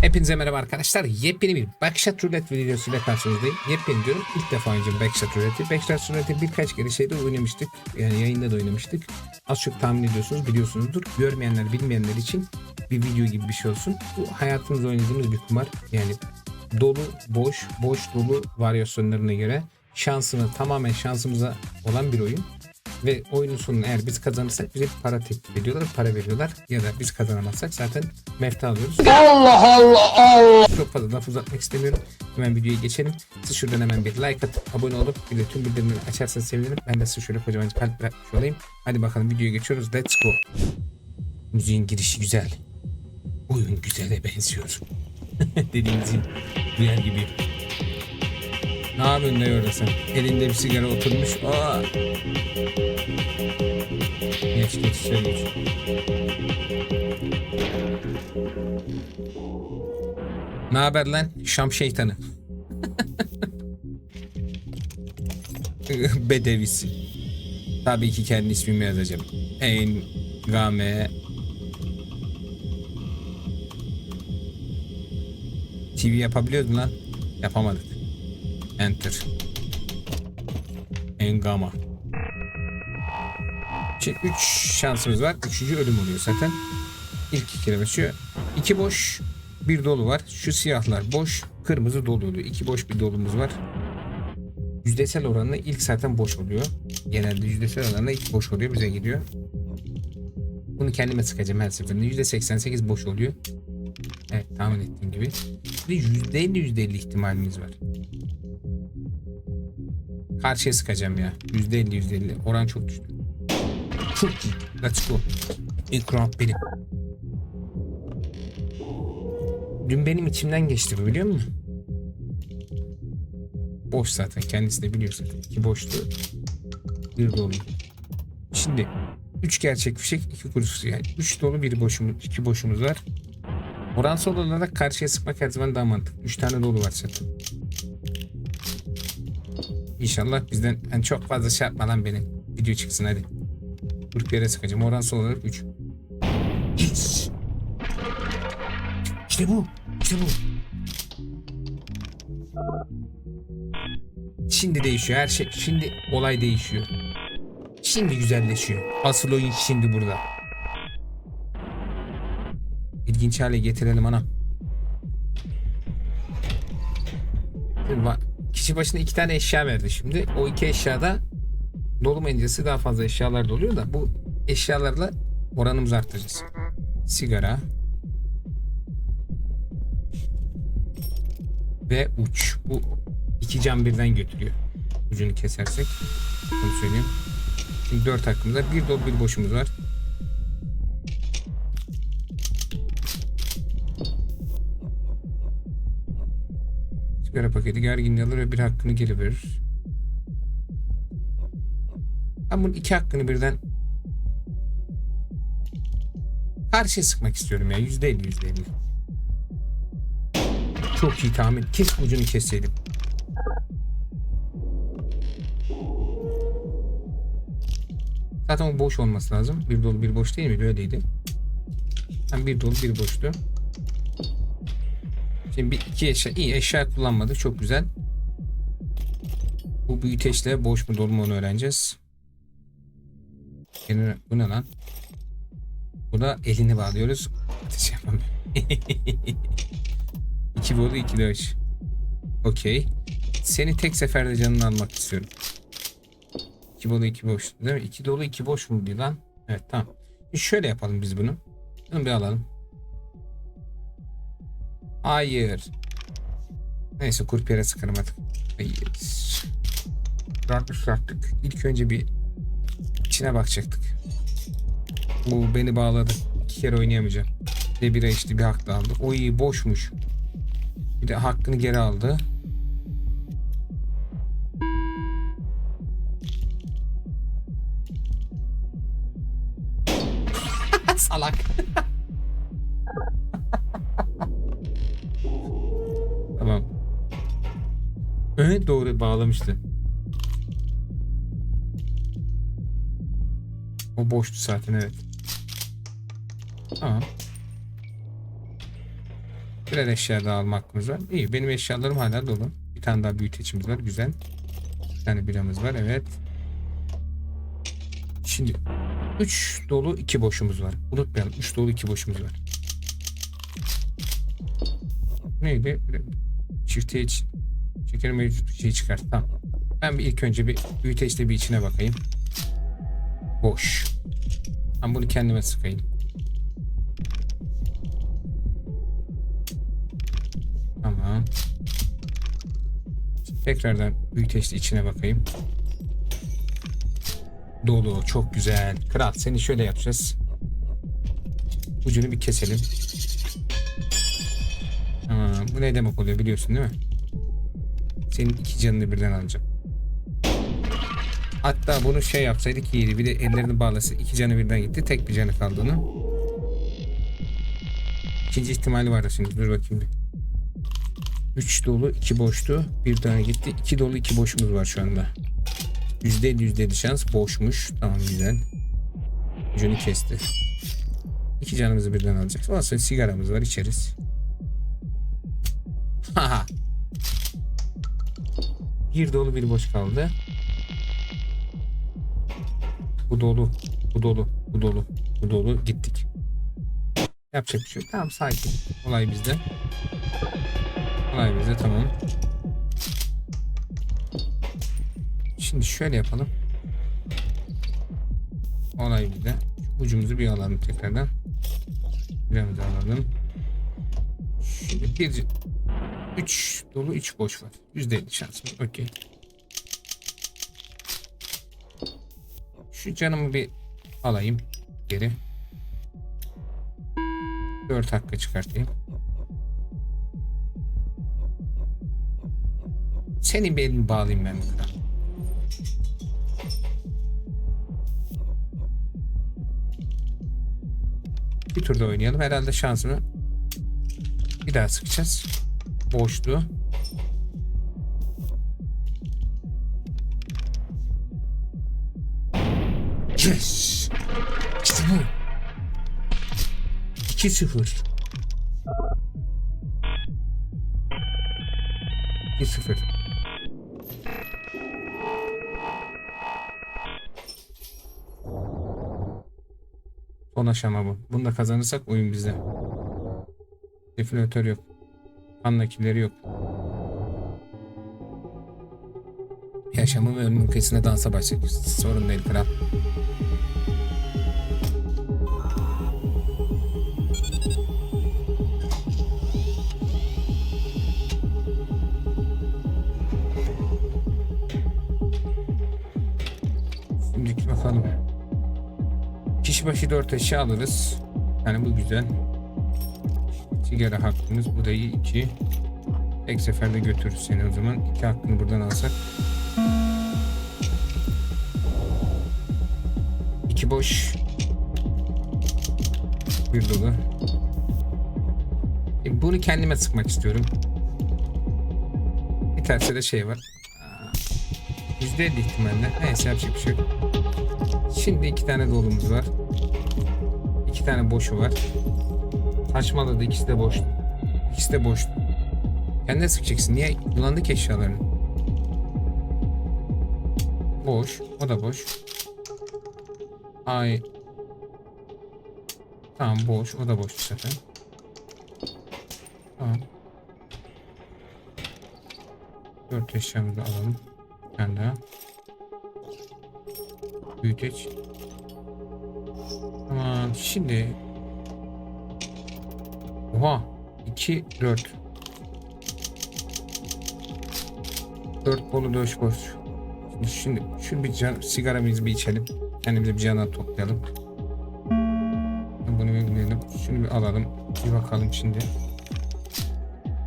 Hepinize merhaba arkadaşlar. Yepyeni bir Backshot Roulette videosuyla karşınızdayım. Yepyeni diyorum. İlk defa oynayacağım Backshot Roulette'i. Backshot Roulette'i birkaç kere şeyde oynamıştık. Yani yayında da oynamıştık. Az çok tahmin ediyorsunuz, biliyorsunuzdur. Görmeyenler, bilmeyenler için bir video gibi bir şey olsun. Bu hayatımızda oynadığımız bir kumar. Yani dolu, boş, boş dolu varyasyonlarına göre şansını tamamen şansımıza olan bir oyun. Ve oyunun sonunda eğer biz kazanırsak bize para teklif ediyorlar, para veriyorlar. Ya da biz kazanamazsak zaten mefta alıyoruz. Çok fazla laf uzatmak istemiyorum. Hemen videoya geçelim. Siz şuradan hemen bir like atıp abone olup bir de tüm bildirimleri açarsanız sevinirim. Ben de size şöyle kocaman kalp bırakmış olayım. Hadi bakalım videoya geçiyoruz. Let's go. Müziğin girişi güzel. Oyun güzele benziyor. Dediğinizi duyar gibi. Ne yapıyorsun ne orada sen? Elinde bir sigara oturmuş. Aa. Geç geç şöyle geç. Ne haber lan? Şam şeytanı. Bedevisi. Tabii ki kendi ismimi yazacağım. En Game TV yapabiliyordun lan. Yapamadık. Enter. Engama. Şimdi 3 şansımız var. Üçüncü ölüm oluyor zaten. İlk iki kere başlıyor. İki boş, bir dolu var. Şu siyahlar boş, kırmızı dolu oluyor. İki boş bir dolumuz var. Yüzdesel oranla ilk zaten boş oluyor. Genelde yüzdesel oranla ilk boş oluyor. Bize geliyor. Bunu kendime sıkacağım her seferinde. %88 boş oluyor. Evet tahmin ettiğim gibi. De %50 %50 ihtimalimiz var. Karşıya sıkacağım ya. %50 %50. Oran çok düştü. Çok iyi. Let's go. İlk round benim. Dün benim içimden geçti bu biliyor musun? Boş zaten. Kendisi de biliyor zaten. İki boşlu. Bir dolu. Şimdi üç gerçek fişek, iki kurusu yani. Üç dolu, bir boşumuz, iki boşumuz var. Oransal olarak karşıya sıkmak her zaman daha mantıklı. Üç tane dolu var zaten. İnşallah bizden yani çok fazla şey yapma lan benim. Video çıksın hadi. Grup yere sıkacağım. Oransal olarak 3. Yes. İşte bu. İşte bu. Şimdi değişiyor her şey. Şimdi olay değişiyor. Şimdi güzelleşiyor. Asıl oyun şimdi burada. İlginç hale getirelim anam. Kişi başına iki tane eşya verdi şimdi. O iki eşyada dolumayıncası daha fazla eşyalar doluyor da bu eşyalarla oranımızı arttıracağız. Sigara ve uç. Bu iki cam birden götürüyor. Ucunu kesersek. Bunu söyleyeyim. Şimdi dört hakkımızda bir dolu bir boşumuz var. Sigara paketi gerginliği alır ve bir hakkını geri verir. Ben bunun iki hakkını birden karşıya sıkmak istiyorum ya. Yüzde elli, yüzde elli. Çok iyi tahmin. Kes ucunu keseydim. Zaten o boş olması lazım. Bir dolu bir boş değil mi? Böyleydi. Ben bir dolu bir boştu. Şimdi bir iki eşya, iyi eşya kullanmadık. Çok güzel. Bu büyüteçle boş mu dolu mu onu öğreneceğiz. Bu ne lan? Bu da elini bağlıyoruz. Ateş yapamıyor. iki bolu iki aç. Okey. Seni tek seferde canını almak istiyorum. İki bolu iki boş. Değil mi? İki dolu iki boş mu diyor lan? Evet tamam. Şöyle yapalım biz bunu. Bunu bir alalım. Hayır. Neyse kurpiyere sıkarım artık. Hayır. Bırakmış bıraktık. İlk önce bir içine bakacaktık. Bu beni bağladı. İki kere oynayamayacağım. Bir de bira içti bir hak da aldı. O iyi boşmuş. Bir de hakkını geri aldı. Salak. Evet doğru bağlamıştı. O boştu zaten evet. Tamam. Birer eşya daha alma hakkımız var. İyi benim eşyalarım hala dolu. Bir tane daha büyüteçimiz var. Güzel. Bir tane biramız var. Evet. Şimdi 3 dolu 2 boşumuz var. Unutmayalım 3 dolu 2 boşumuz var. Neydi? Çifte iç. Şeker mevcut şey çıkart. Tamam. Ben bir ilk önce bir büyüteçte bir içine bakayım. Boş. Ben bunu kendime sıkayım. Tamam. Tekrardan büyüteçte içine bakayım. Dolu. Çok güzel. Kral seni şöyle yapacağız. Ucunu bir keselim. Tamam. Bu ne demek oluyor biliyorsun değil mi? Senin iki canını birden alacağım. Hatta bunu şey yapsaydık iyiydi. Bir de ellerini bağlasa iki canı birden gitti. Tek bir canı kaldı onun. İkinci ihtimali var da şimdi. Dur bakayım bir. 3 dolu 2 boştu. Bir tane gitti. 2 dolu 2 boşumuz var şu anda. %50 %50 şans boşmuş. Tamam güzel. Ucunu kesti. İki canımızı birden alacak. Olsa sigaramız var içeriz. Haha. Bir dolu bir boş kaldı. Bu dolu. Bu dolu. Bu dolu. Bu dolu. Gittik. Yapacak bir şey yok. Tamam sakin. Olay bizde. Olay bizde tamam. Şimdi şöyle yapalım. Olay bizde. Ucumuzu bir alalım tekrardan. Biramızı alalım. Şimdi bir 3 dolu 3 boş var. %50 şansım. Okey. Şu canımı bir alayım geri. 4 hakkı çıkartayım. Senin bir elini bağlayayım ben burada. Bir turda oynayalım. Herhalde şansımı bir daha sıkacağız. Boşluğu. Yes! İşte bu. 2-0. 2-0. Son aşama bu. Bunu da kazanırsak oyun bizde. Definatör yok. Andakileri yok. Yaşamın ve ölümün kıyısına dansa başlayacak. Sorun değil kral. Şimdiki bakalım. Kişi başı 4 eşya alırız. Yani bu güzel. Sigara hakkımız. Bu da iyi 2. Tek seferde götürürüz seni o zaman. 2 hakkını buradan alsak. 2 boş. Bir dolu. E, Bunu kendime sıkmak istiyorum. Bir tersi de şey var. Aa, %50 ihtimalle. Neyse yapacak bir şey yok. Şimdi iki tane dolumuz var. İki tane boşu var. Saçmaladı ikisi de boş. İkisi de boş. Kendine sıkacaksın. Niye? Kullandık eşyalarını. Boş. O da boş. Ay. Tamam boş. O da boş bu sefer. Tamam. Dört eşyamızı alalım. Bir tane daha. Büyüteç. Tamam şimdi. Oha. 2 4. 4 bolu 4 boş. Şimdi, şimdi şu bir can, sigaramızı bir içelim. Kendimize bir cana toplayalım. Bunu bir bilelim. Şunu bir alalım. Bir bakalım şimdi.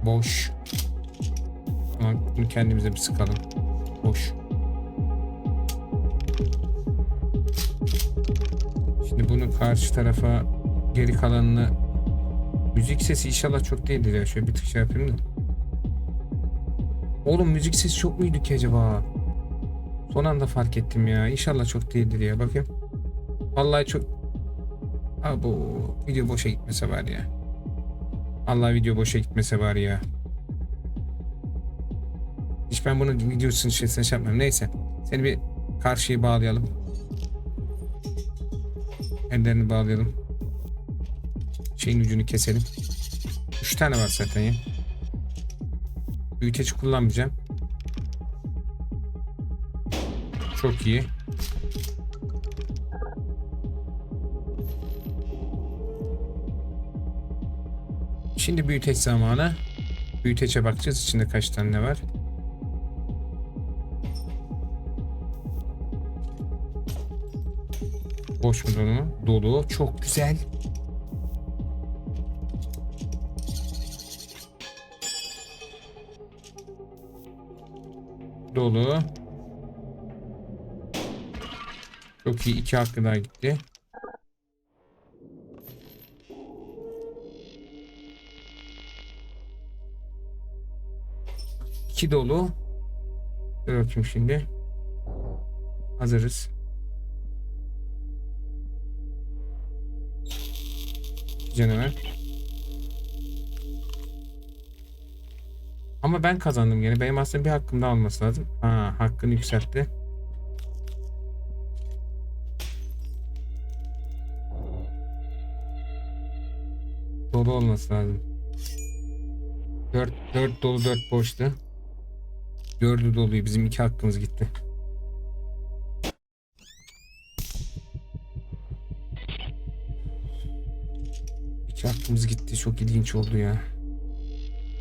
Boş. Tamam bunu kendimize bir sıkalım. Boş. Şimdi bunu karşı tarafa geri kalanını müzik sesi inşallah çok değildir ya. Şöyle bir tık şey yapayım da. Oğlum müzik sesi çok muydu ki acaba? Son anda fark ettim ya. İnşallah çok değildir ya. Bakayım. Vallahi çok... Abi video boşa gitmese var ya. Allah video boşa gitmese bari ya. Hiç ben bunu videosunu şeysine şey yapmam. Neyse. Seni bir karşıya bağlayalım. Ellerini bağlayalım. Şeyin ucunu keselim. Üç tane var zaten ya. Büyüteç kullanmayacağım. Çok iyi. Şimdi büyüteç zamanı. Büyüteçe bakacağız. İçinde kaç tane ne var. Boş mu dolu? Dolu. Çok güzel. Dolu. Çok iyi. iki hakkı daha gitti. İki dolu. Dur şimdi. Hazırız. Canavar. Ama ben kazandım gene. Benim aslında bir hakkım daha olması lazım. Ha, hakkını yükseltti. Dolu olması lazım. 4 4 dolu 4 boştu. 4'ü doluyu bizim iki hakkımız gitti. İki hakkımız gitti. Çok ilginç oldu ya.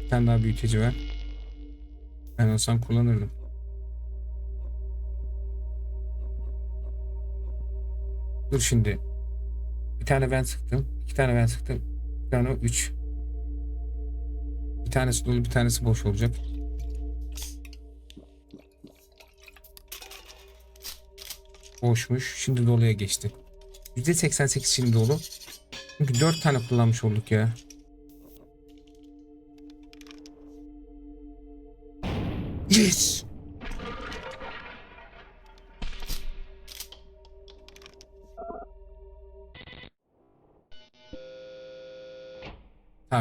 Bir tane daha büyüteci var. Ben olsam kullanırdım. Dur şimdi. Bir tane ben sıktım. iki tane ben sıktım. Bir tane üç. Bir tanesi dolu bir tanesi boş olacak. Boşmuş. Şimdi doluya geçti. %88 şimdi dolu. Çünkü 4 tane kullanmış olduk ya.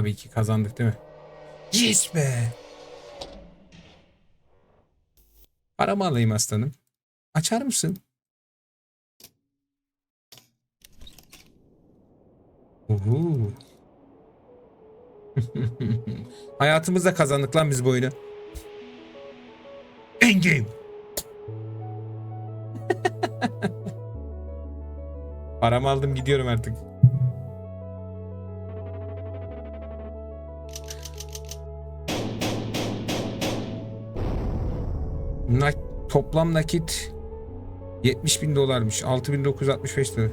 Tabii ki kazandık değil mi? Yes be. Paramı alayım aslanım. Açar mısın? Uhu. Hayatımızda kazandık lan biz bu oyunu. Endgame. Paramı aldım gidiyorum artık. Nak toplam nakit 70 bin dolarmış. 6965 lira.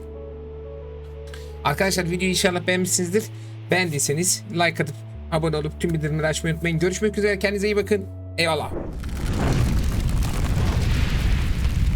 Arkadaşlar videoyu inşallah beğenmişsinizdir. Beğendiyseniz like atıp abone olup tüm bildirimleri açmayı unutmayın. Görüşmek üzere. Kendinize iyi bakın. Eyvallah.